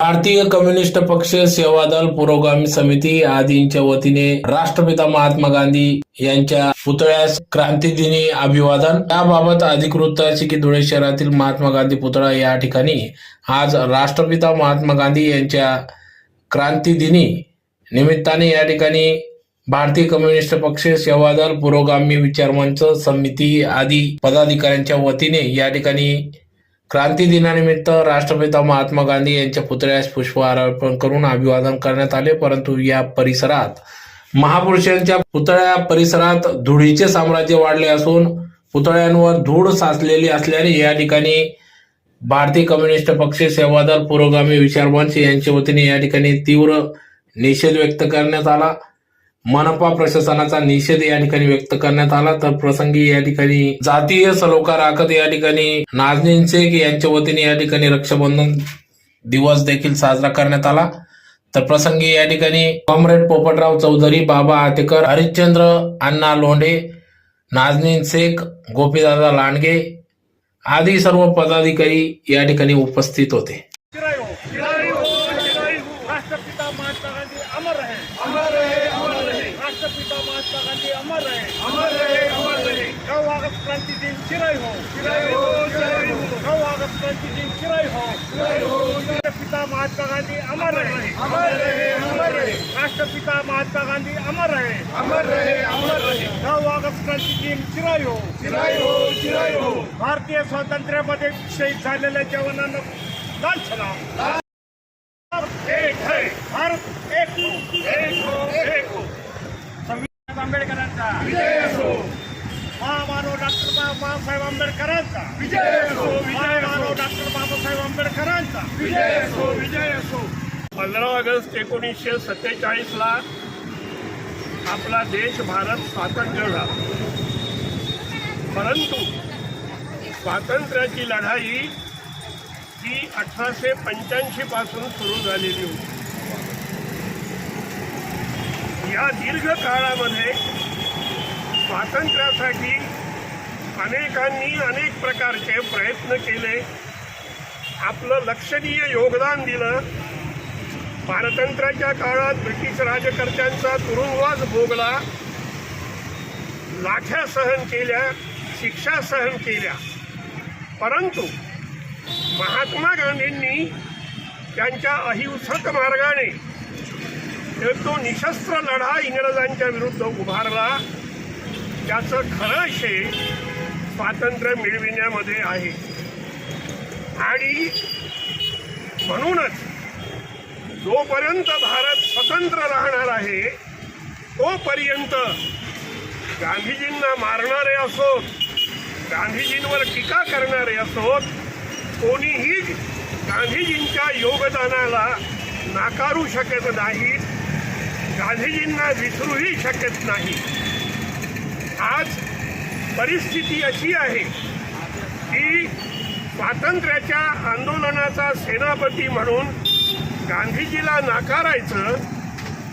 भारतीय कम्युनिस्ट पक्ष सेवादल पुरोगामी समिती आदींच्या वतीने राष्ट्रपिता महात्मा गांधी यांच्या पुतळ्यास क्रांतीदिनी अभिवादन. याबाबत अधिकृत असे की धुळे शहरातील महात्मा गांधी पुतळा या ठिकाणी आज राष्ट्रपिता महात्मा गांधी यांच्या क्रांतीदिनी निमित्ताने या ठिकाणी भारतीय कम्युनिस्ट पक्ष सेवादल पुरोगामी विचारमंच समिती आदी पदाधिकाऱ्यांच्या वतीने या ठिकाणी क्रांती दिनानिमित्त राष्ट्रपिता महात्मा गांधी यांच्या पुतळ्यास पुष्पहार अर्पण करून अभिवादन करण्यात आले परंतु या परिसरात महापुरुषांच्या पुतळ्या परिसरात धुळीचे साम्राज्य वाढले असून पुतळ्यांवर धूळ साचलेली असल्याने या ठिकाणी भारतीय कम्युनिस्ट पक्ष सेवादल पुरोगामी विचारमंच यांच्या वतीने या ठिकाणी तीव्र निषेध व्यक्त करण्यात आला. मनपा प्रशासनाचा निषेध या ठिकाणी व्यक्त करण्यात आला. तर प्रसंगी या ठिकाणी जातीय सलोखा राखत या ठिकाणी नाजनीन शेख यांच्या वतीने या ठिकाणी रक्षाबंधन दिवस देखील साजरा करण्यात आला. तर प्रसंगी या ठिकाणी कॉम्रेड पोपटराव चौधरी बाबा आतेकर हरिश्चंद्र अण्णा लोंढे नाजनीन शेख गोपीदादा लांडगे आदी सर्व पदाधिकारी या ठिकाणी उपस्थित होते चिरायू चिरायू चिरायू राष्ट्रपिता महात्मा गांधी अमर रहे अमर रहे अमर रहे राष्ट्रपिता महात्मा गांधी अमर रहे अमर रहे अमर रहे नौ क्रांति दिन चिरायू हो चिरायू चिरायू नौ अगस्त क्रांति दिन चिरायू हो राष्ट्रपिता महात्मा गांधी अमर रहे अमर रहे अमर रहे राष्ट्रपिता महात्मा गांधी अमर रहे अमर रहे अमर रहे नौ अगस्त क्रांति दिन चिरायू हो चिरायू चिरायू भारतीय स्वातंत्र्यामध्ये शहीद झालेल्या जवानांना लाल सलाम एक है भारत एक हो एक हो एक हो संविधान आंबेडकरांचा विजय असो महामानव डॉक्टर बाबासाहेब आंबेडकरांचा. विजय असो महामानव डॉक्टर बाबासाहेब आंबेडकरांचा. विजय असो विजय असो. पंधरा ऑगस्ट एकोणीसशे सत्तेचाळीसला आपला देश भारत स्वातंत्र्य झाला. परंतु स्वातंत्र्याची लढाई ही अठराशे पंच्याऐंशी पासून सुरू झालेली होती. या दीर्घ काळामध्ये स्वातंत्र्यासाठी अनेकांनी अनेक प्रकारचे प्रयत्न केले. आपलं लक्षणीय योगदान दिलं. पारतंत्र्याच्या काळात ब्रिटिश राजकर्त्यांचा तुरुंगवास भोगला. लाठ्या सहन केल्या शिक्षा सहन केल्या. परंतु महात्मा गांधींनी त्यांच्या अहिंसक मार्गाने तो निशस्त्र लढा इंग्रजांच्या विरुद्ध उभारला. त्याचं खरं श्रेय स्वातंत्र्य मिळविण्यामध्ये आहे. आणि म्हणूनच जोपर्यंत भारत स्वतंत्र राहणार आहे तोपर्यंत गांधीजींना मारणारे असोत गांधीजींवर टीका करणारे असोत कोणीही गांधीजींच्या योगदानाला नाकारू शकत नाहीत गांधीजींना विसरूही शकत नाही. आज परिस्थिती अशी आहे की स्वातंत्र्याच्या आंदोलनाचा सेनापती म्हणून गांधीजीला नाकारायचं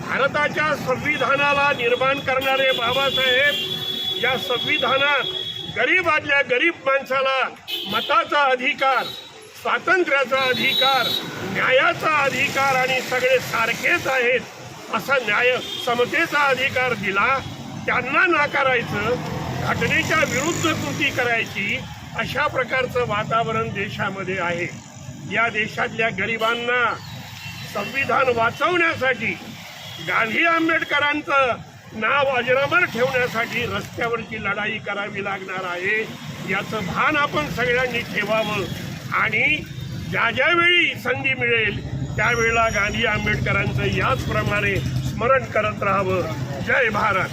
भारताच्या संविधानाला निर्माण करणारे बाबासाहेब या संविधानात गरीबातल्या गरीब माणसाला मताचा अधिकार स्वातंत्र्याचा अधिकार न्यायाचा अधिकार आणि सगळे सारखेच आहेत असा न्याय समतेचा अधिकार दिला त्यांना नाकारायचं घटनेच्या विरुद्ध कृती करायची अशा प्रकारचं वातावरण देशामध्ये आहे. या देशातल्या गरिबांना संविधान वाचवण्यासाठी गांधी आंबेडकरांचं नाव अजरामर ठेवण्यासाठी रस्त्यावरची लढाई करावी लागणार आहे. याचं भान आपण सगळ्यांनी ठेवावं आणि ज्या ज्यावेळी संधी मिळेल त्यावेळेला गांधी आंबेडकरांचं याचप्रमाणे स्मरण करत राहावं. जय भारत.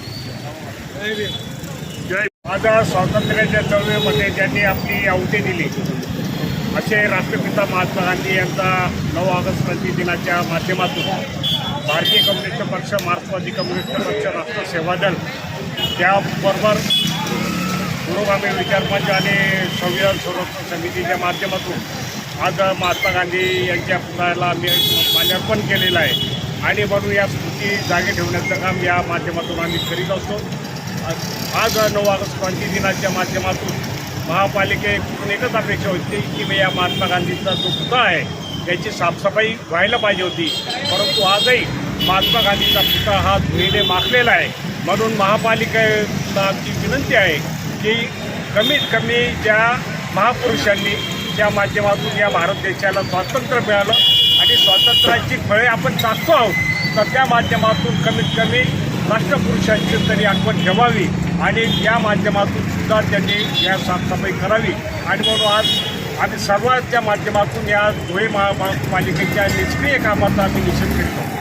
माझा स्वातंत्र्याच्या चळवळीमध्ये ज्यांनी आपली आहुती दिली असे राष्ट्रपिता महात्मा गांधी यांचा नऊ ऑगस्ट क्रांती दिनाच्या माध्यमातून भारतीय कम्युनिस्ट पक्ष मार्क्सवादी कम्युनिस्ट पक्ष राष्ट्र सेवा दल त्याबरोबर पुरोगामी विचारमंच आणि संविधान संरक्षण समितीच्या माध्यमातून आज महात्मा गांधी यांच्या पुतळ्याला आम्ही माल्यार्पण केलेलं आहे. आणि म्हणून या स्मृती जागे ठेवण्याचं काम या माध्यमातून आम्ही करीत असतो. आज नऊ ऑगस्ट क्रांती दिनाच्या माध्यमातून महापालिकेकडून एकच अपेक्षा होती की मी या महात्मा गांधींचा जो पुतळा आहे याची साफसफाई व्हायला पाहिजे होती. परंतु आजही महात्मा गांधीचा पुतळा हा धुळीने माखलेला आहे. म्हणून महापालिकेला आमची विनंती आहे की कमीत कमी ज्या महापुरुषांनी ज्या माध्यमातून या भारत देशाला स्वातंत्र्य मिळालं आणि स्वातंत्र्याची फळे आपण चाकतो आहोत तर त्या माध्यमातून कमीत कमी राष्ट्रपुरुषांची तरी आठवण ठेवावी आणि या माध्यमातून सुद्धा त्यांनी या साफसफाई करावी. आणि म्हणून आज आम्ही सर्वांच्या माध्यमातून या धुळे महापालिकेच्या निष्क्रिय कामाचा आम्ही निषेध करतो.